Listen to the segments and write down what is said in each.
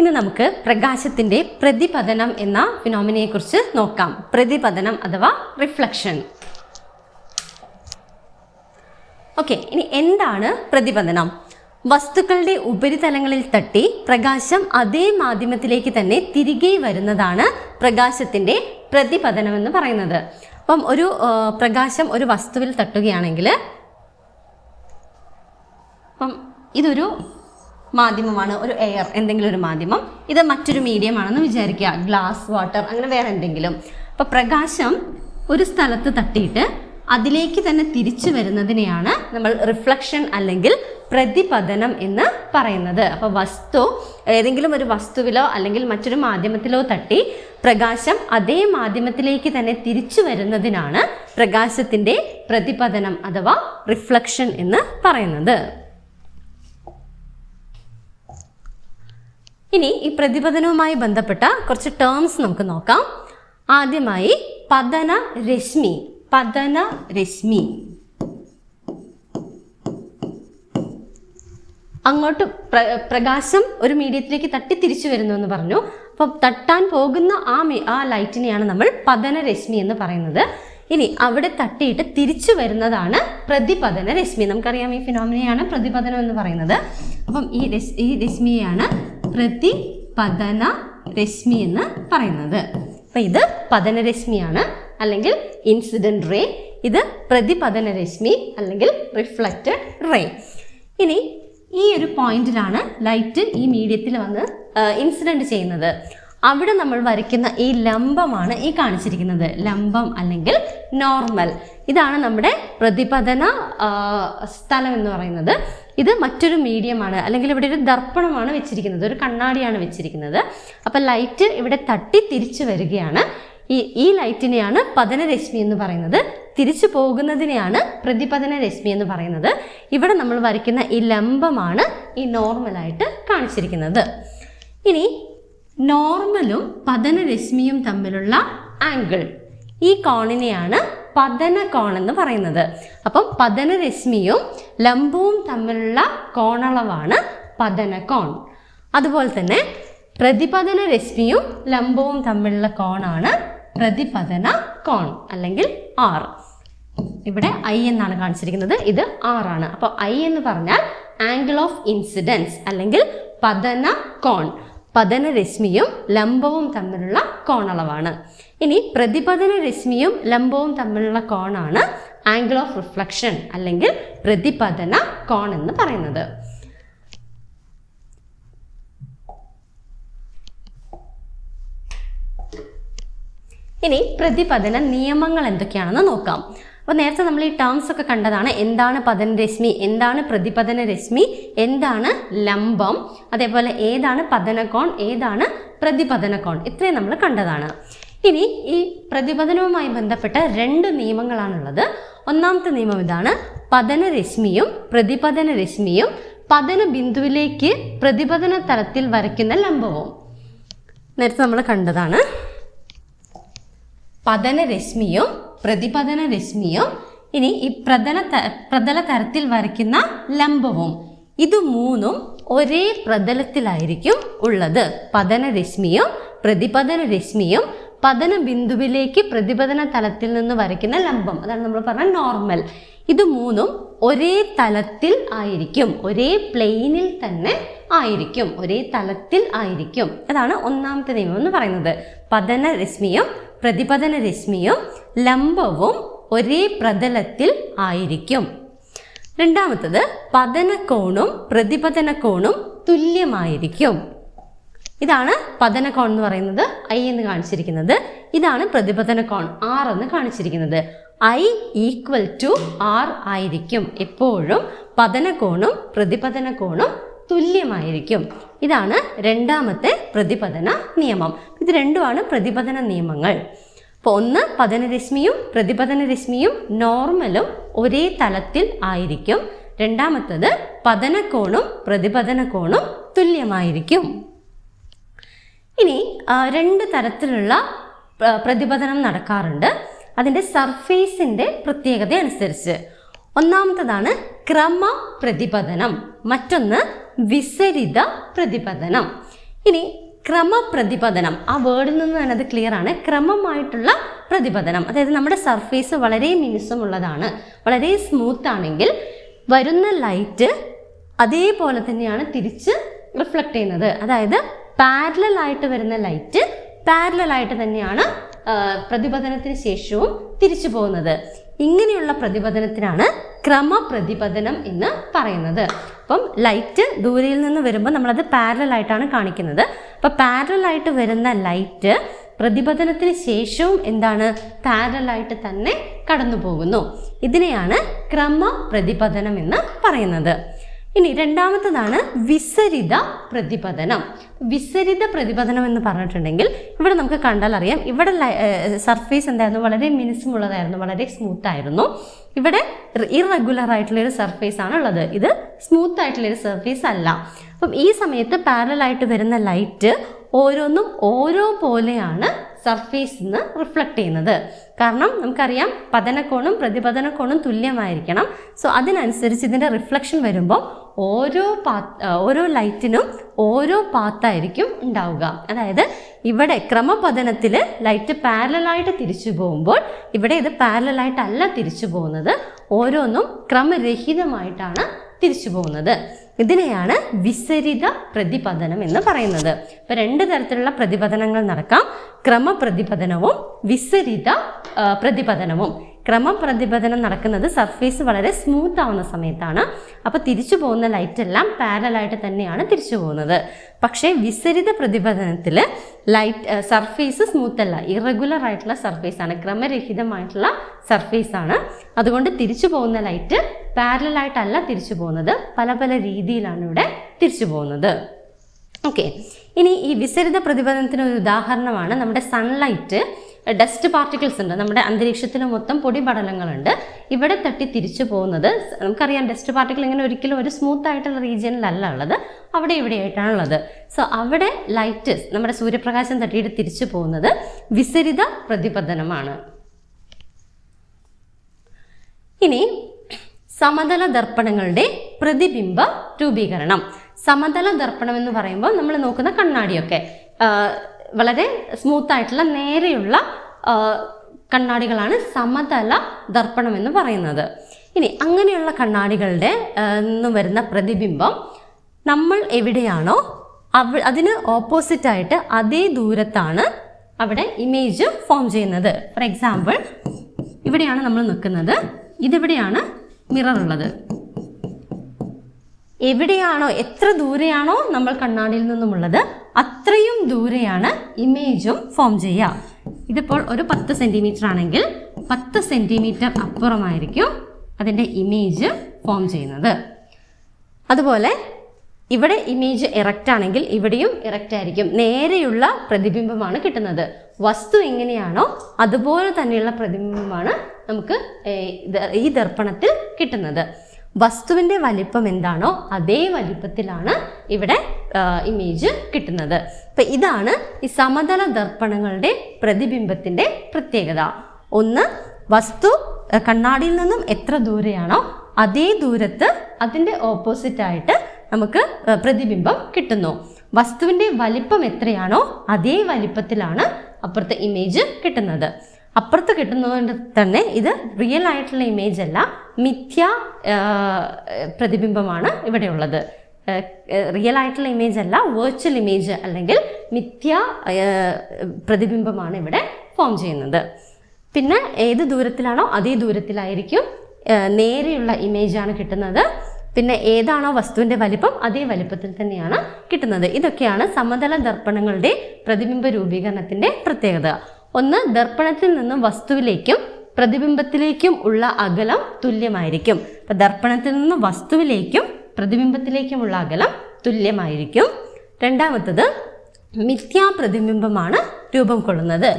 ഇനി നമുക്ക് പ്രകാശത്തിന്റെ പ്രതിപതനം എന്ന ഫിനോമിനയെ കുറിച്ച് നോക്കാം. പ്രതിപതനം അഥവാ റിഫ്ലക്ഷൻ ഓക്കെ ഇനി എന്താണ് പ്രതിപതനം? വസ്തുക്കളുടെ ഉപരിതലങ്ങളിൽ തട്ടി പ്രകാശം അതേ മാധ്യമത്തിലേക്ക് തന്നെ തിരികെ വരുന്നതാണ് പ്രകാശത്തിന്റെ പ്രതിപതനം എന്ന് പറയുന്നത്. അപ്പം ഒരു പ്രകാശം ഒരു വസ്തുവിൽ തട്ടുകയാണെങ്കിൽ അപ്പം ഇതൊരു മാധ്യമമാണ് ഒരു എയർ എന്തെങ്കിലും ഒരു മാധ്യമം. ഇത് മറ്റൊരു മീഡിയം ആണെന്ന് വിചാരിക്കുക. ഗ്ലാസ് വാട്ടർ അങ്ങനെ വേറെ എന്തെങ്കിലും. അപ്പോൾ പ്രകാശം ഒരു സ്ഥലത്ത് തട്ടിയിട്ട് അതിലേക്ക് തന്നെ തിരിച്ചു വരുന്നതിനെയാണ് നമ്മൾ റിഫ്ലക്ഷൻ അല്ലെങ്കിൽ പ്രതിപതനം എന്ന് പറയുന്നത്. അപ്പോൾ വസ്തു ഏതെങ്കിലും ഒരു വസ്തുവിലോ അല്ലെങ്കിൽ മറ്റൊരു മാധ്യമത്തിലോ തട്ടി പ്രകാശം അതേ മാധ്യമത്തിലേക്ക് തന്നെ തിരിച്ചു വരുന്നതിനാണ് പ്രകാശത്തിന്റെ പ്രതിപതനം അഥവാ റിഫ്ലക്ഷൻ എന്ന് പറയുന്നത്. ഇനി ഈ പ്രതിപതനവുമായി ബന്ധപ്പെട്ട കുറച്ച് ടേംസ് നമുക്ക് നോക്കാം. ആദ്യമായി പതന രശ്മി പതന രശ്മി. അങ്ങോട്ട് പ്ര പ്രകാശം ഒരു മീഡിയത്തിലേക്ക് തട്ടി തിരിച്ചു വരുന്നു എന്ന് പറഞ്ഞു. അപ്പോൾ തട്ടാൻ പോകുന്ന ആ ആ ലൈറ്റിനെയാണ് നമ്മൾ പതന രശ്മി എന്ന് പറയുന്നത്. ഇനി അവിടെ തട്ടിയിട്ട് തിരിച്ചു വരുന്നതാണ് പ്രതിപതന രശ്മി. നമുക്കറിയാം ഈ ഫിനോമിനയാണ് പ്രതിപതനം എന്ന് പറയുന്നത്. അപ്പം ഈ ഈ രശ്മിയെയാണ് പ്രതിപതന രശ്മി എന്ന് പറയുന്നത്. അപ്പം ഇത് പതനരശ്മിയാണ് അല്ലെങ്കിൽ ഇൻസിഡന്റ് റേ ഇത് പ്രതിപതന രശ്മി അല്ലെങ്കിൽ റിഫ്ലക്റ്റഡ് റേ ഇനി ഈ ഒരു പോയിന്റിലാണ് ലൈറ്റ് ഈ മീഡിയത്തിൽ വന്ന് ഇൻസിഡന്റ് ചെയ്യുന്നത്. അവിടെ നമ്മൾ വരയ്ക്കുന്ന ഈ ലംബമാണ് ഈ കാണിച്ചിരിക്കുന്നത്. ലംബം അല്ലെങ്കിൽ നോർമൽ ഇതാണ് നമ്മുടെ പ്രതിപതന ആ, സ്ഥലം എന്ന് പറയുന്നത്. ഇത് മറ്റൊരു മീഡിയമാണ് അല്ലെങ്കിൽ ഇവിടെ ഒരു ദർപ്പണമാണ് വെച്ചിരിക്കുന്നത്. ഒരു കണ്ണാടിയാണ് വെച്ചിരിക്കുന്നത്. അപ്പം ലൈറ്റ് ഇവിടെ തട്ടി തിരിച്ചു വരികയാണ്. ഈ ഈ ലൈറ്റിനെയാണ് പതനരശ്മി എന്ന് പറയുന്നത്. തിരിച്ചു പോകുന്നതിനെയാണ് പ്രതിപതന രശ്മി എന്ന് പറയുന്നത്. ഇവിടെ നമ്മൾ വരയ്ക്കുന്ന ഈ ലംബമാണ് ഈ നോർമലായിട്ട് കാണിച്ചിരിക്കുന്നത്. ഇനി നോർമലും പതനരശ്മിയും തമ്മിലുള്ള ആംഗിൾ. ഈ കോണിനെയാണ് പതന കോൺ എന്ന് പറയുന്നത്. അപ്പം പതനരശ്മിയും ലംബവും തമ്മിലുള്ള കോണളവാണ് പതന കോൺ അതുപോലെ തന്നെ പ്രതിപതന രശ്മിയും ലംബവും തമ്മിലുള്ള കോണാണ് പ്രതിപതന കോൺ അല്ലെങ്കിൽ ആർ. ഇവിടെ ഐ എന്നാണ് കാണിച്ചിരിക്കുന്നത്. ഇത് ആർ ആണ് അപ്പോൾ ഐ എന്ന് പറഞ്ഞാൽ ആംഗിൾ ഓഫ് ഇൻസിഡൻസ് അല്ലെങ്കിൽ പതന കോൺ പതന രശ്മിയും ലംബവും തമ്മിലുള്ള കോണളവാണ്. ഇനി പ്രതിപതന രശ്മിയും ലംബവും തമ്മിലുള്ള കോണാണ് ആംഗിൾ ഓഫ് റിഫ്ലക്ഷൻ അല്ലെങ്കിൽ പ്രതിപതന കോൺ എന്ന് പറയുന്നത്. ഇനി പ്രതിപതന നിയമങ്ങൾ എന്തൊക്കെയാണെന്ന് നോക്കാം. അപ്പോൾ നേരത്തെ നമ്മൾ ഈ ടേംസ് ഒക്കെ കണ്ടതാണ്. എന്താണ് പതനരശ്മി? എന്താണ് പ്രതിപതന രശ്മി എന്താണ് ലംബം? അതേപോലെ ഏതാണ് പതനകോൺ? ഏതാണ് പ്രതിപതനകോൺ? ഇത്രയും നമ്മൾ കണ്ടതാണ്. ഇനി ഈ പ്രതിപതനവുമായി ബന്ധപ്പെട്ട രണ്ട് നിയമങ്ങളാണുള്ളത്. ഒന്നാമത്തെ നിയമം ഇതാണ്. പതനരശ്മിയും പ്രതിപതന രശ്മിയും പതന ബിന്ദുവിലേക്ക് പ്രതിപതന തലത്തിൽ വരയ്ക്കുന്ന ലംബവും. നേരത്തെ നമ്മൾ കണ്ടതാണ്. പതനരശ്മിയും പ്രതിപതന രശ്മിയും ഇനി ഈ പ്രതല പ്രതല തരത്തിൽ വരയ്ക്കുന്ന ലംബവും ഇത് മൂന്നും ഒരേ പ്രതലത്തിലായിരിക്കും ഉള്ളത്. പതന രശ്മിയും പ്രതിപതന രശ്മിയും പതന ബിന്ദുവിലേക്ക് പ്രതിപതന തലത്തിൽ നിന്ന് വരയ്ക്കുന്ന ലംബം. അതാണ് നമ്മൾ പറഞ്ഞ നോർമൽ ഇത് മൂന്നും ഒരേ തലത്തിൽ ആയിരിക്കും. ഒരേ പ്ലെയിനിൽ തന്നെ ആയിരിക്കും. ഒരേ തലത്തിൽ ആയിരിക്കും. അതാണ് ഒന്നാമത്തെ നിയമം എന്ന് പറയുന്നത്. പതന രശ്മിയും പ്രതിപതന രശ്മിയും ലംബവും ഒരേ പ്രതലത്തിൽ ആയിരിക്കും. രണ്ടാമത്തത് പ്രതിപദന കോണും തുല്യമായിരിക്കും. ഇതാണ് പതനകോൺ എന്ന് പറയുന്നത് ഐ എന്ന് കാണിച്ചിരിക്കുന്നത്. ഇതാണ് പ്രതിപതന കോൺ ആർ എന്ന് കാണിച്ചിരിക്കുന്നത്. ഐ ഈക്വൽ ടു ആർ ആയിരിക്കും. എപ്പോഴും പതനകോണും പ്രതിപതനകോണും തുല്യമായിരിക്കും. ഇതാണ് രണ്ടാമത്തെ പ്രതിപതന നിയമം. ഇത് രണ്ടുമാണ് പ്രതിപതന നിയമങ്ങൾ. അപ്പോൾ ഒന്ന് പതനരശ്മിയും പ്രതിപതന രശ്മിയും നോർമലും ഒരേ തലത്തിൽ ആയിരിക്കും. രണ്ടാമത്തത് പതനകോണും പ്രതിപതനകോണും തുല്യമായിരിക്കും. ഇനി രണ്ട് തരത്തിലുള്ള പ്ര- പ്രതിപതനം നടക്കാറുണ്ട്. അതിന്റെ സർഫേസിന്റെ പ്രത്യേകത അനുസരിച്ച്. ഒന്നാമത്തതാണ് ക്രമ പ്രതിപതനം മറ്റൊന്ന് വിസരിത പ്രതിപതനം. ഇനി ക്രമപ്രതിപതനം. ആ വേർഡിൽ നിന്ന് തന്നെ അത് ക്ലിയർ ആണ്. ക്രമമായിട്ടുള്ള പ്രതിപതനം. അതായത് നമ്മുടെ സർഫേസ് വളരെ മിനുസമുള്ളതാണ്. വളരെ സ്മൂത്ത് ആണെങ്കിൽ വരുന്ന ലൈറ്റ് അതേപോലെ തന്നെയാണ് തിരിച്ച് റിഫ്ലക്റ്റ് ചെയ്യുന്നത്. അതായത് പാരലൽ ആയിട്ട് വരുന്ന ലൈറ്റ് പാരലൽ ആയിട്ട് തന്നെയാണ് പ്രതിപതനത്തിന് ശേഷവും തിരിച്ചു പോകുന്നത്. ഇങ്ങനെയുള്ള പ്രതിപതനത്തിനാണ് ക്രമപ്രതിപതനം എന്ന് പറയുന്നത്. അപ്പം ലൈറ്റ് ദൂരയിൽ നിന്ന് വരുമ്പോൾ നമ്മളത് പാരലൽ ആയിട്ടാണ് കാണിക്കുന്നത്. അപ്പോൾ പാരലൽ ആയിട്ട് വരുന്ന ലൈറ്റ് പ്രതിപതനത്തിന് ശേഷവും എന്താണ്? പാരലൽ ആയിട്ട് തന്നെ കടന്നു പോകുന്നു ഇതിനെയാണ് ക്രമപ്രതിപതനം എന്ന് പറയുന്നത്. ഇനി രണ്ടാമത്തതാണ് വിസരിത പ്രതിപതനം വിസരിത പ്രതിപതനം എന്ന് പറഞ്ഞിട്ടുണ്ടെങ്കിൽ ഇവിടെ നമുക്ക് കണ്ടാൽ അറിയാം. ഇവിടെ സർഫേസ് എന്തായിരുന്നു? വളരെ മിനുസമുള്ളതായിരുന്നു വളരെ സ്മൂത്ത് ആയിരുന്നു. ഇവിടെ ഇറഗുലർ ആയിട്ടുള്ള ഒരു സർഫേസ് ആണ് ഉള്ളത്. ഇത് സ്മൂത്ത് ആയിട്ടുള്ള ഒരു സർഫേസ് അല്ല. അപ്പം ഈ സമയത്ത് പാരലായിട്ട് വരുന്ന ലൈറ്റ് ഓരോന്നും ഓരോ പോലെയാണ് സർഫേസിൽ നിന്ന് റിഫ്ലക്റ്റ് ചെയ്യുന്നത്. കാരണം നമുക്കറിയാം പതനക്കോണും പ്രതിപതനക്കോണും തുല്യമായിരിക്കണം. സോ അതിനനുസരിച്ച് ഇതിന്റെ റിഫ്ലക്ഷൻ വരുമ്പോൾ ഓരോ പാ ഓരോ ലൈറ്റിനും ഓരോ പാത്തായിരിക്കും ഉണ്ടാവുക. അതായത് ഇവിടെ ക്രമപതനത്തിൽ ലൈറ്റ് പാരലായിട്ട് തിരിച്ചു പോകുമ്പോൾ ഇവിടെ ഇത് പാരലായിട്ടല്ല തിരിച്ചു പോകുന്നത്. ഓരോന്നും ക്രമരഹിതമായിട്ടാണ് തിരിച്ചു പോകുന്നത്. ഇതിനെയാണ് വിസരിത പ്രതിപതനം എന്ന് പറയുന്നത്. ഇപ്പൊ രണ്ട് തരത്തിലുള്ള പ്രതിപതനങ്ങൾ നടക്കാം. ക്രമപ്രതിപതനവും വിസരിത പ്രതിപതനവും ക്രമപ്രതിപതനം നടക്കുന്നത് സർഫേസ് വളരെ സ്മൂത്ത് ആവുന്ന സമയത്താണ്. അപ്പോൾ തിരിച്ചു പോകുന്ന ലൈറ്റ് എല്ലാം പാരലായിട്ട് തന്നെയാണ് തിരിച്ചു പോകുന്നത്. പക്ഷേ വിസരിത പ്രതിപതനത്തിൽ ലൈറ്റ് സർഫേസ് സ്മൂത്ത് അല്ല ഇറഗുലർ ആയിട്ടുള്ള സർഫേസ് ആണ് ക്രമരഹിതമായിട്ടുള്ള സർഫേസ് ആണ്. അതുകൊണ്ട് തിരിച്ചു പോകുന്ന ലൈറ്റ് പാരലായിട്ടല്ല തിരിച്ചു പോകുന്നത് പല പല രീതിയിലാണ് ഇവിടെ തിരിച്ചു പോകുന്നത്. ഓക്കെ ഇനി ഈ വിസരിത പ്രതിപതനത്തിന് ഒരു ഉദാഹരണമാണ് നമ്മുടെ സൺലൈറ്റ് ഡസ്റ്റ് പാർട്ടിക്കിൾസ് ഉണ്ട്. നമ്മുടെ അന്തരീക്ഷത്തിൽ മൊത്തം പൊടിപടലങ്ങളുണ്ട്. ഇവിടെ തട്ടി തിരിച്ചു പോകുന്നത് നമുക്കറിയാം ഡസ്റ്റ് പാർട്ടിക്കിൾ ഇങ്ങനെ ഒരിക്കലും ഒരു സ്മൂത്ത് ആയിട്ടുള്ള റീജിയനിലല്ല ഉള്ളത്. അവിടെ ഇവിടെ ആയിട്ടാണ് ഉള്ളത്. സോ അവിടെ ലൈറ്റ് നമ്മുടെ സൂര്യപ്രകാശം തട്ടിയിട്ട് തിരിച്ചു പോകുന്നത് വിസരിത പ്രതിപതനമാണ്. ഇനി സമതല ദർപ്പണങ്ങളുടെ പ്രതിബിംബ രൂപീകരണം. സമതല ദർപ്പണം എന്ന് പറയുമ്പോൾ നമ്മൾ നോക്കുന്ന കണ്ണാടിയൊക്കെ. വളരെ സ്മൂത്ത് ആയിട്ടുള്ള നേരെയുള്ള കണ്ണാടികളാണ് സമതല ദർപ്പണം എന്ന് പറയുന്നത്. ഇനി അങ്ങനെയുള്ള കണ്ണാടികളുടെ നിന്ന് വരുന്ന പ്രതിബിംബം നമ്മൾ എവിടെയാണോ അവ അതിന് ഓപ്പോസിറ്റായിട്ട് അതേ ദൂരത്താണ് അവിടെ ഇമേജ് ഫോം ചെയ്യുന്നത്. ഫോർ എക്സാമ്പിൾ ഇവിടെയാണ് നമ്മൾ നിൽക്കുന്നത്. ഇതെവിടെയാണ്? മിറർ ഉള്ളത്. എവിടെയാണോ എത്ര ദൂരെയാണോ നമ്മൾ കണ്ണാടിയിൽ നിന്നുമുള്ളത് അത്രയും ദൂരെയാണ് ഇമേജും ഫോം ചെയ്യുക. ഇതിപ്പോൾ ഒരു പത്ത് സെന്റിമീറ്റർ ആണെങ്കിൽ പത്ത് സെന്റിമീറ്റർ അപ്പുറമായിരിക്കും അതിന്റെ ഇമേജ് ഫോം ചെയ്യുന്നത്. അതുപോലെ ഇവിടെ ഇമേജ് ഇറക്റ്റ് ആണെങ്കിൽ ഇവിടെയും ഇറക്റ്റ് ആയിരിക്കും. നേരെയുള്ള പ്രതിബിംബമാണ് കിട്ടുന്നത്. വസ്തു എങ്ങനെയാണോ അതുപോലെ തന്നെയുള്ള പ്രതിബിംബമാണ് നമുക്ക് ഈ ദർപ്പണത്തിൽ കിട്ടുന്നത്. വസ്തുവിന്റെ വലിപ്പം എന്താണോ അതേ വലിപ്പത്തിലാണ് ഇവിടെ ഇമേജ് കിട്ടുന്നത്. അപ്പം ഇതാണ് ഈ സമതല ദർപ്പണങ്ങളുടെ പ്രതിബിംബത്തിന്റെ പ്രത്യേകത. ഒന്ന് വസ്തു കണ്ണാടിയിൽ നിന്നും എത്ര ദൂരെയാണോ അതേ ദൂരത്ത് അതിന്റെ ഓപ്പോസിറ്റായിട്ട് നമുക്ക് പ്രതിബിംബം കിട്ടുന്നു. വസ്തുവിന്റെ വലിപ്പം എത്രയാണോ അതേ വലിപ്പത്തിലാണ് അപ്പുറത്തെ ഇമേജ് കിട്ടുന്നത്. അപ്പുറത്ത് കിട്ടുന്നതുകൊണ്ട് തന്നെ ഇത് റിയൽ ആയിട്ടുള്ള ഇമേജ് അല്ല. മിഥ്യ പ്രതിബിംബമാണ് ഇവിടെയുള്ളത്. റിയൽ ആയിട്ടുള്ള ഇമേജ് അല്ല വെർച്വൽ ഇമേജ് അല്ലെങ്കിൽ മിഥ്യ പ്രതിബിംബമാണ് ഇവിടെ ഫോം ചെയ്യുന്നത്. പിന്നെ ഏത് ദൂരത്തിലാണോ അതേ ദൂരത്തിലായിരിക്കും നേരെയുള്ള ഇമേജാണ് കിട്ടുന്നത്. പിന്നെ ഏതാണോ വസ്തുവിന്റെ വലിപ്പം അതേ വലിപ്പത്തിൽ തന്നെയാണ് കിട്ടുന്നത്. ഇതൊക്കെയാണ് സമതല ദർപ്പണങ്ങളുടെ പ്രതിബിംബ രൂപീകരണത്തിന്റെ പ്രത്യേകത. ഒന്ന് ദർപ്പണത്തിൽ നിന്നും വസ്തുവിലേക്കും പ്രതിബിംബത്തിലേക്കും ഉള്ള അകലം തുല്യമായിരിക്കും. അപ്പം ദർപ്പണത്തിൽ നിന്നും വസ്തുവിലേക്കും പ്രതിബിംബത്തിലേക്കുമുള്ള അകലം തുല്യമായിരിക്കും. രണ്ടാമത്തത് മിഥ്യാപ്രതിബിംബമാണ് രൂപം കൊള്ളുന്നത്.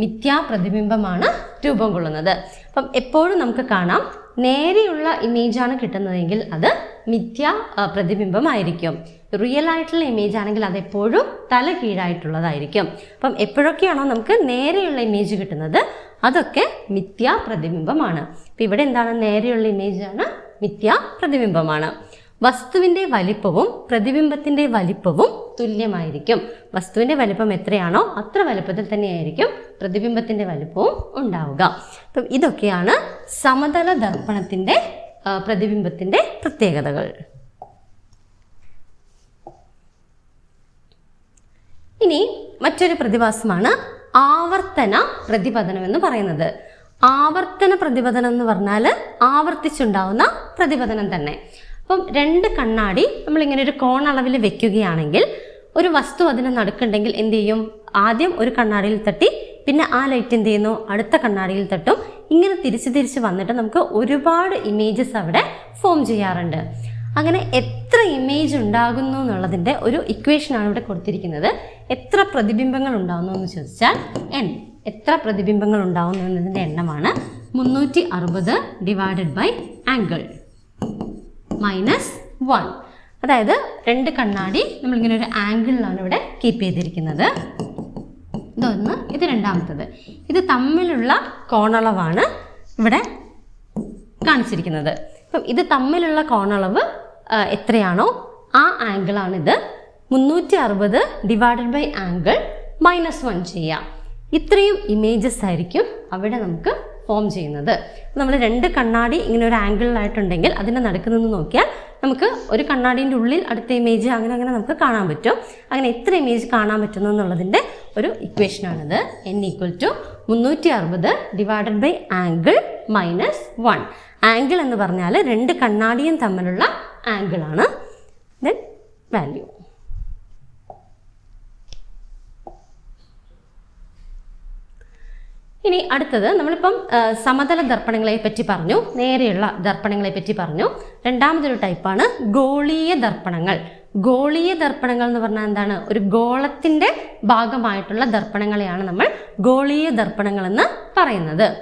മിഥ്യാപ്രതിബിംബമാണ് രൂപം കൊള്ളുന്നത്. അപ്പം എപ്പോഴും നമുക്ക് കാണാം നേരെയുള്ള ഇമേജാണ് കിട്ടുന്നതെങ്കിൽ അത് മിഥ്യ പ്രതിബിംബമായിരിക്കും. റിയൽ ആയിട്ടുള്ള ഇമേജ് ആണെങ്കിൽ അത് എപ്പോഴും തല കീഴായിട്ടുള്ളതായിരിക്കും. അപ്പം എപ്പോഴൊക്കെയാണോ നമുക്ക് നേരെയുള്ള ഇമേജ് കിട്ടുന്നത് അതൊക്കെ മിഥ്യ പ്രതിബിംബമാണ്. അപ്പം ഇവിടെ എന്താണ് നേരെയുള്ള ഇമേജാണ് മിഥ്യ പ്രതിബിംബമാണ്. വസ്തുവിന്റെ വലിപ്പവും പ്രതിബിംബത്തിന്റെ വലിപ്പവും തുല്യമായിരിക്കും. വസ്തുവിന്റെ വലിപ്പം എത്രയാണോ അത്ര വലിപ്പത്തിൽ തന്നെയായിരിക്കും പ്രതിബിംബത്തിന്റെ വലിപ്പവും ഉണ്ടാവുക. അപ്പം ഇതൊക്കെയാണ് സമതല ദർപ്പണത്തിന്റെ പ്രതിബിംബത്തിന്റെ പ്രത്യേകതകൾ. ഇനി മറ്റൊരു പ്രതിഭാസമാണ് ആവർത്തന പ്രതിപതനം എന്ന് പറയുന്നത്. ആവർത്തന പ്രതിപതനം എന്ന് പറഞ്ഞാൽ ആവർത്തിച്ചുണ്ടാവുന്ന പ്രതിപതനം തന്നെ. അപ്പം രണ്ട് കണ്ണാടി നമ്മളിങ്ങനെ ഒരു കോണളവിൽ വെക്കുകയാണെങ്കിൽ ഒരു വസ്തു അതിന് നടുക്കുണ്ടെങ്കിൽ എന്ത് ചെയ്യും? ആദ്യം ഒരു കണ്ണാടിയിൽ തട്ടി പിന്നെ ആ ലൈറ്റ് എന്ത് ചെയ്യുന്നു? അടുത്ത കണ്ണാടിയിൽ തട്ടും. ഇങ്ങനെ തിരിച്ച് തിരിച്ച് വന്നിട്ട് നമുക്ക് ഒരുപാട് ഇമേജസ് അവിടെ ഫോം ചെയ്യാറുണ്ട്. അങ്ങനെ എത്ര ഇമേജ് ഉണ്ടാകുന്നു എന്നുള്ളതിന്റെ ഒരു ഇക്വേഷനാണ് ഇവിടെ കൊടുത്തിരിക്കുന്നത്. എത്ര പ്രതിബിംബങ്ങൾ ഉണ്ടാകുന്നു എന്ന് ചോദിച്ചാൽ എൻ എത്ര പ്രതിബിംബങ്ങൾ ഉണ്ടാകുന്നു എന്നതിന്റെ എണ്ണമാണ് മുന്നൂറ്റി അറുപത് divided by angle minus one അതായത് രണ്ട് കണ്ണാടി നമ്മളിങ്ങനെ ഒരു ആംഗിളിലാണ് ഇവിടെ കീപ്പ് ചെയ്തിരിക്കുന്നത്. ഇതൊന്ന് ഇത് രണ്ടാമത്തത്. ഇത് തമ്മിലുള്ള കോണളവാണ് ഇവിടെ കാണിച്ചിരിക്കുന്നത്. അപ്പം ഇത് തമ്മിലുള്ള കോണളവ് എത്രയാണോ? ആ ആംഗിളാണിത് മുന്നൂറ്റി അറുപത് divided by angle minus one ചെയ്യാം. ഇത്രയും ഇമേജസ് ആയിരിക്കും അവിടെ നമുക്ക് ഫോം ചെയ്യുന്നത്. നമ്മൾ രണ്ട് കണ്ണാടി ഇങ്ങനെ ഒരു ആംഗിളിലായിട്ടുണ്ടെങ്കിൽ അതിന്റെ നടുക്ക് നിന്ന് നോക്കിയാൽ നമുക്ക് ഒരു കണ്ണാടീന്റെ ഉള്ളിൽ അടുത്ത ഇമേജ് അങ്ങനെ അങ്ങനെ നമുക്ക് കാണാൻ പറ്റും. അങ്ങനെ എത്ര ഇമേജ് കാണാൻ പറ്റുന്നു എന്നുള്ളതിന്റെ ഒരു ഇക്വേഷനാണിത് എൻ ഈക്വൽ ടു മുന്നൂറ്റി അറുപത് divided by angle minus one angle എന്ന് പറഞ്ഞാൽ രണ്ട് കണ്ണാടിയും തമ്മിലുള്ള ആംഗിളാണ് ദെൻ വാല്യൂ ഇനി അടുത്തത് നമ്മളിപ്പം സമതല ദർപ്പണങ്ങളെ പറ്റി പറഞ്ഞു നേരെയുള്ള ദർപ്പണങ്ങളെ പറ്റി പറഞ്ഞു. രണ്ടാമതൊരു ടൈപ്പാണ് ഗോളീയ ദർപ്പണങ്ങൾ. ഗോളീയ ദർപ്പണങ്ങൾ എന്ന് പറഞ്ഞാൽ എന്താണ്? ഒരു ഗോളത്തിന്റെ ഭാഗമായിട്ടുള്ള ദർപ്പണങ്ങളെയാണ് നമ്മൾ ഗോളീയ ദർപ്പണങ്ങൾ എന്ന് പറയുന്നത്.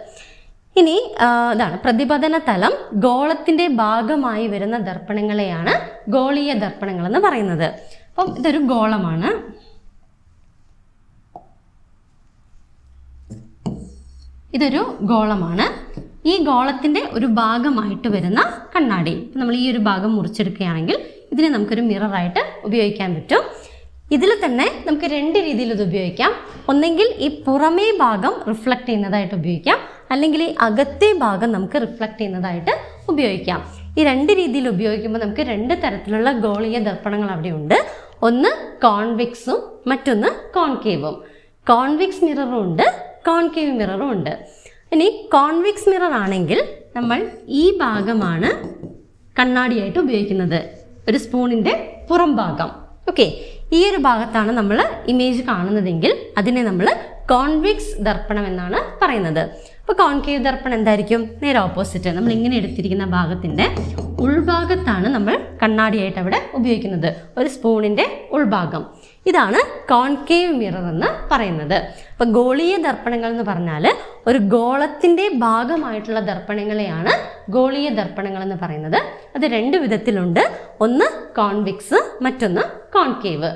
ഇനി ഇതാണ് പ്രതിപതന തലം ഗോളത്തിന്റെ ഭാഗമായി വരുന്ന ദർപ്പണങ്ങളെയാണ് ഗോളീയ ദർപ്പണങ്ങൾ എന്ന് പറയുന്നത്. അപ്പം ഇതൊരു ഗോളമാണ്. ഇതൊരു ഗോളമാണ്. ഈ ഗോളത്തിന്റെ ഒരു ഭാഗമായിട്ട് വരുന്ന കണ്ണാടി. നമ്മൾ ഈ ഒരു ഭാഗം മുറിച്ചെടുക്കുകയാണെങ്കിൽ ഇതിനെ നമുക്കൊരു മിററായിട്ട് ഉപയോഗിക്കാൻ പറ്റും. ഇതിൽ തന്നെ നമുക്ക് രണ്ട് രീതിയിൽ ഇത് ഉപയോഗിക്കാം. ഒന്നെങ്കിൽ ഈ പുറമേ ഭാഗം റിഫ്ലക്റ്റ് ചെയ്യുന്നതായിട്ട് ഉപയോഗിക്കാം. അല്ലെങ്കിൽ ഈ അകത്തെ ഭാഗം നമുക്ക് റിഫ്ലക്റ്റ് ചെയ്യുന്നതായിട്ട് ഉപയോഗിക്കാം. ഈ രണ്ട് രീതിയിൽ ഉപയോഗിക്കുമ്പോൾ നമുക്ക് രണ്ട് തരത്തിലുള്ള ഗോളീയ ദർപ്പണങ്ങൾ അവിടെ ഉണ്ട്. ഒന്ന് കോൺവിക്സും മറ്റൊന്ന് കോൺകേവും കോൺവിക്സ് മിററും ഉണ്ട്. കോൺകേവ് മിററും ഉണ്ട്. ഇനി കോൺവെക്സ് മിറർ ആണെങ്കിൽ നമ്മൾ ഈ ഭാഗമാണ് കണ്ണാടിയായിട്ട് ഉപയോഗിക്കുന്നത്. ഒരു സ്പൂണിന്റെ പുറം ഭാഗം. ഓക്കെ ഈ ഒരു ഭാഗത്താണ് നമ്മൾ ഇമേജ് കാണുന്നതെങ്കിൽ അതിനെ നമ്മൾ കോൺവെക്സ് ദർപ്പണം എന്നാണ് പറയുന്നത്. അപ്പോൾ കോൺകേവ് ദർപ്പണം എന്തായിരിക്കും? നേരെ ഓപ്പോസിറ്റ് നമ്മൾ ഇങ്ങനെ എടുത്തിരിക്കുന്ന ഭാഗത്തിന്റെ ഉൾഭാഗത്താണ് നമ്മൾ കണ്ണാടിയായിട്ട് അവിടെ ഉപയോഗിക്കുന്നത്. ഒരു സ്പൂണിന്റെ ഉൾഭാഗം. ഇതാണ് കോൺകേവ് മിറർ എന്ന് പറയുന്നത്. അപ്പം ഗോളീയ ദർപ്പണങ്ങൾ എന്ന് പറഞ്ഞാൽ ഒരു ഗോളത്തിന്റെ ഭാഗമായിട്ടുള്ള ദർപ്പണങ്ങളെയാണ് ഗോളീയ ദർപ്പണങ്ങൾ എന്ന് പറയുന്നത്. അത് രണ്ട് വിധത്തിലുണ്ട്. ഒന്ന് കോൺവിക്സ് മറ്റൊന്ന് കോൺകേവ്.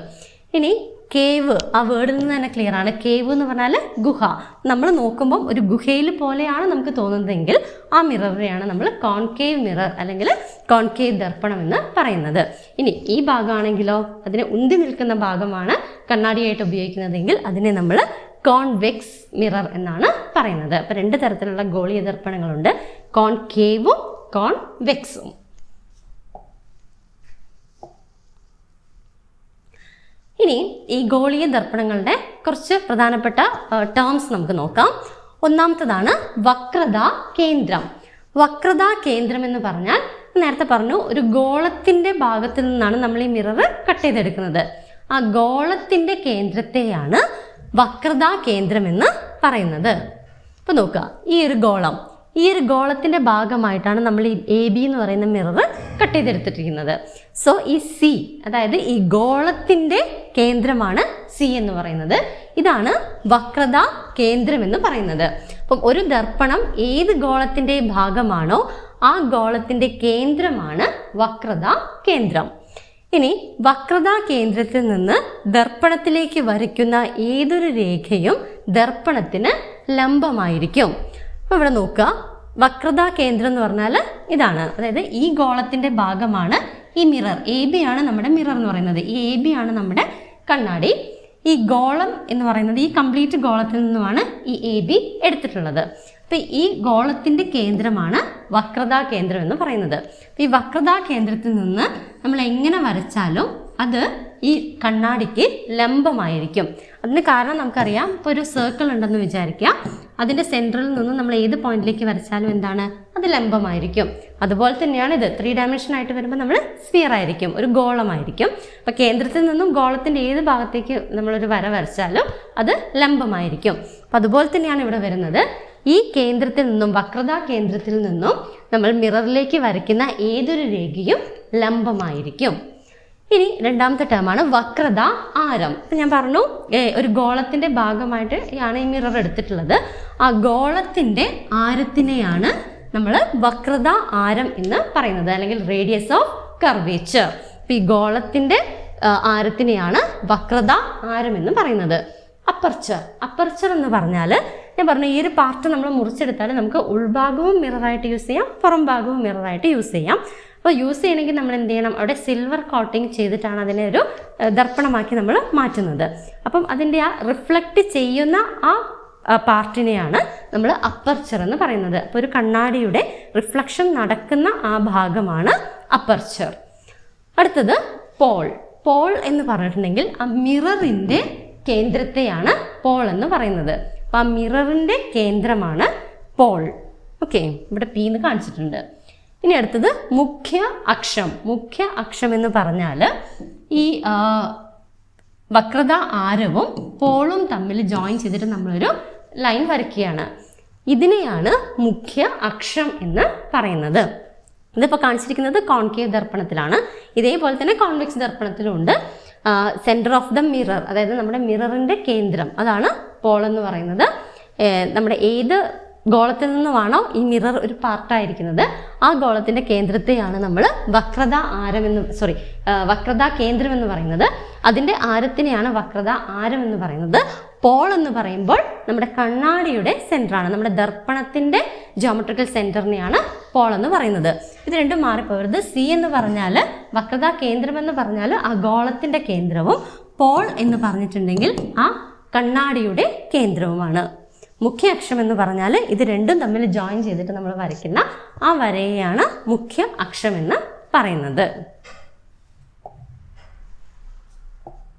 ഇനി കേവ്. ആ വേർഡിൽ നിന്ന് തന്നെ ക്ലിയർ ആണ്. കേവ് എന്ന് പറഞ്ഞാൽ ഗുഹ. നമ്മൾ നോക്കുമ്പം ഒരു ഗുഹയിൽ പോലെയാണ് നമുക്ക് തോന്നുന്നതെങ്കിൽ ആ മിററിനെയാണ് നമ്മൾ കോൺകേവ് മിറർ അല്ലെങ്കിൽ കോൺകേവ് ദർപ്പണം എന്ന് പറയുന്നത്. ഇനി ഈ ഭാഗമാണെങ്കിലോ അതിനെ ഉന്തി നിൽക്കുന്ന ഭാഗമാണ് കണ്ണാടിയായിട്ട് ഉപയോഗിക്കുന്നതെങ്കിൽ അതിനെ നമ്മൾ കോൺവെക്സ് മിറർ എന്നാണ് പറയുന്നത്. അപ്പോൾ രണ്ട് തരത്തിലുള്ള ഗോളീയ ദർപ്പണങ്ങളുണ്ട്. കോൺകേവും കോൺവെക്സും ഇനി ഈ ഗോളീയ ദർപ്പണങ്ങളുടെ കുറച്ച് പ്രധാനപ്പെട്ട ടേംസ് നമുക്ക് നോക്കാം. ഒന്നാമത്തതാണ് വക്രതാ കേന്ദ്രം. വക്രതാ കേന്ദ്രം എന്ന് പറഞ്ഞാൽ നേരത്തെ പറഞ്ഞു ഒരു ഗോളത്തിന്റെ ഭാഗത്ത് നിന്നാണ് നമ്മൾ ഈ മിറർ കട്ട് ചെയ്തെടുക്കുന്നത്. ആ ഗോളത്തിന്റെ കേന്ദ്രത്തെയാണ് വക്രതാ കേന്ദ്രം എന്ന് പറയുന്നത്. അപ്പോൾ നോക്കുക ഈ ഒരു ഗോളം ഈ ഒരു ഗോളത്തിന്റെ ഭാഗമായിട്ടാണ് നമ്മൾ ഈ എ ബി എന്ന് പറയുന്ന മിറർ കട്ട് ചെയ്തെടുത്തിട്ടിരിക്കുന്നത് സോ ഈ സി അതായത് ഈ ഗോളത്തിന്റെ കേന്ദ്രമാണ് സി എന്ന് പറയുന്നത്. ഇതാണ് വക്രത കേന്ദ്രം എന്ന് പറയുന്നത്. അപ്പം ഒരു ദർപ്പണം ഏത് ഗോളത്തിന്റെ ഭാഗമാണോ ആ ഗോളത്തിന്റെ കേന്ദ്രമാണ് വക്രത കേന്ദ്രം. ഇനി വക്രതാ കേന്ദ്രത്തിൽ നിന്ന് ദർപ്പണത്തിലേക്ക് വരയ്ക്കുന്ന ഏതൊരു രേഖയും ദർപ്പണത്തിന് ലംബമായിരിക്കും. അപ്പോൾ ഇവിടെ നോക്കുക. വക്രതാ കേന്ദ്രം എന്ന് പറഞ്ഞാൽ ഇതാണ്. അതായത് ഈ ഗോളത്തിന്റെ ഭാഗമാണ് ഈ മിറർ എ ബി ആണ് നമ്മുടെ മിറർ എന്ന് പറയുന്നത്. ഈ എ ബി ആണ് നമ്മുടെ കണ്ണാടി. ഈ ഗോളം എന്ന് പറയുന്നത് ഈ കംപ്ലീറ്റ് ഗോളത്തിൽ നിന്നുമാണ് ഈ എ ബി എടുത്തിട്ടുള്ളത്. അപ്പം ഈ ഗോളത്തിന്റെ കേന്ദ്രമാണ് വക്രതാ കേന്ദ്രം എന്ന് പറയുന്നത്. ഈ വക്രതാ കേന്ദ്രത്തിൽ നിന്ന് നമ്മൾ എങ്ങനെ വരച്ചാലും അത് ഈ കണ്ണാടിക്ക് ലംബമായിരിക്കും. അതിന് കാരണം നമുക്കറിയാം. ഇപ്പോൾ ഒരു സർക്കിൾ ഉണ്ടെന്ന് വിചാരിക്കുക അതിന്റെ സെന്ററിൽ നിന്ന് നമ്മൾ ഏത് പോയിന്റിലേക്ക് വരച്ചാലും എന്താണ്? അത് ലംബമായിരിക്കും. അതുപോലെ തന്നെയാണ് ഇത്. ത്രീ ഡയമെൻഷൻ ആയിട്ട് വരുമ്പോൾ നമ്മൾ സ്ഫിയർ ആയിരിക്കും. ഒരു ഗോളമായിരിക്കും. അപ്പോൾ കേന്ദ്രത്തിൽ നിന്നും ഗോളത്തിന്റെ ഏത് ഭാഗത്തേക്ക് നമ്മളൊരു വര വരച്ചാലും അത് ലംബമായിരിക്കും. അപ്പോൾ അതുപോലെ തന്നെയാണ് ഇവിടെ വരുന്നത്. ഈ കേന്ദ്രത്തിൽ നിന്നും വക്രതാ കേന്ദ്രത്തിൽ നിന്നും നമ്മൾ മിററിലേക്ക് വരയ്ക്കുന്ന ഏതൊരു രേഖയും ലംബമായിരിക്കും. ഇനി രണ്ടാമത്തെ ടേമാണ് വക്രത ആരം. ഞാൻ പറഞ്ഞു ഒരു ഗോളത്തിന്റെ ഭാഗമായിട്ട് ആണ് ഈ മിറർ എടുത്തിട്ടുള്ളത്. ആ ഗോളത്തിന്റെ ആരത്തിനെയാണ് നമ്മൾ വക്രത ആരം എന്ന് പറയുന്നത് അല്ലെങ്കിൽ റേഡിയസ് ഓഫ് കർവേച്ചർ ഈ ഗോളത്തിന്റെ ആരത്തിനെയാണ് വക്രത ആരം എന്ന് പറയുന്നത്. അപ്പർച്ചർ അപ്പർച്ചർ എന്ന് പറഞ്ഞാൽ ഞാൻ പറഞ്ഞു ഈ ഒരു പാർട്ട് നമ്മൾ മുറിച്ചെടുത്താൽ നമുക്ക് ഉൾഭാഗവും മിററായിട്ട് യൂസ് ചെയ്യാം പുറം ഭാഗവും മിററായിട്ട് യൂസ് ചെയ്യാം. അപ്പോൾ യൂസ് ചെയ്യണമെങ്കിൽ നമ്മൾ എന്ത് ചെയ്യണം? അവിടെ സിൽവർ കോട്ടിങ് ചെയ്തിട്ടാണ് അതിനെ ഒരു ദർപ്പണമാക്കി നമ്മൾ മാറ്റുന്നത്. അപ്പം അതിന്റെ ആ റിഫ്ലക്റ്റ് ചെയ്യുന്ന ആ ആ പാർട്ടിനെയാണ് നമ്മൾ അപ്പർച്ചർ എന്ന് പറയുന്നത്. അപ്പോൾ ഒരു കണ്ണാടിയുടെ റിഫ്ലക്ഷൻ നടക്കുന്ന ആ ഭാഗമാണ് അപ്പർച്ചർ അടുത്തത് പോൾ പോൾ എന്ന് പറഞ്ഞിട്ടുണ്ടെങ്കിൽ ആ മിററിന്റെ കേന്ദ്രത്തെയാണ് പോൾ എന്ന് പറയുന്നത്. അപ്പോൾ ആ മിററിന്റെ കേന്ദ്രമാണ് പോൾ ഓക്കെ ഇവിടെ പി എന്ന് കാണിച്ചിട്ടുണ്ട്. ഇനി അടുത്തത് മുഖ്യ അക്ഷം. മുഖ്യ അക്ഷം എന്ന് പറഞ്ഞാൽ ഈ വക്രത ആരവും പോളും തമ്മിൽ ജോയിൻ ചെയ്തിട്ട് നമ്മളൊരു ലൈൻ വരയ്ക്കുകയാണ്. ഇതിനെയാണ് മുഖ്യ അക്ഷം എന്ന് പറയുന്നത്. ഇതിപ്പോൾ കാണിച്ചിരിക്കുന്നത് കോൺകേവ് ദർപ്പണത്തിലാണ്. ഇതേപോലെ തന്നെ കോൺവെക്സ് ദർപ്പണത്തിലും ഉണ്ട് സെന്റർ ഓഫ് ദ മിറർ അതായത് നമ്മുടെ മിററിന്റെ കേന്ദ്രം. അതാണ് പോൾ എന്ന് പറയുന്നത്. നമ്മുടെ ഏത് ഗോളത്തിൽ നിന്നുമാണോ ഈ മിറർ ഒരു പാർട്ടായിരിക്കുന്നത് ആ ഗോളത്തിന്റെ കേന്ദ്രത്തെയാണ് നമ്മൾ വക്രത ആരം എന്ന് സോറി വക്രത കേന്ദ്രം എന്ന് പറയുന്നത്. അതിന്റെ ആരത്തിനെയാണ് വക്രത ആരം എന്ന് പറയുന്നത്. പോൾ എന്ന് പറയുമ്പോൾ നമ്മുടെ കണ്ണാടിയുടെ സെന്ററാണ് നമ്മുടെ ദർപ്പണത്തിന്റെ ജോമെട്രിക്കൽ സെന്ററിനെയാണ് പോൾ എന്ന് പറയുന്നത്. ഇത് രണ്ടും മാറിപ്പോകരുത്. സി എന്ന് പറഞ്ഞാൽ വക്രത കേന്ദ്രം എന്ന് പറഞ്ഞാൽ ആ ഗോളത്തിന്റെ കേന്ദ്രവും പോൾ എന്ന് പറഞ്ഞിട്ടുണ്ടെങ്കിൽ ആ കണ്ണാടിയുടെ കേന്ദ്രവുമാണ്. മുഖ്യ അക്ഷം എന്ന് പറഞ്ഞാൽ ഇത് രണ്ടും തമ്മിൽ ജോയിൻ ചെയ്തിട്ട് നമ്മൾ വരയ്ക്കുന്ന ആ വരയെയാണ് മുഖ്യ അക്ഷം എന്ന് പറയുന്നത്.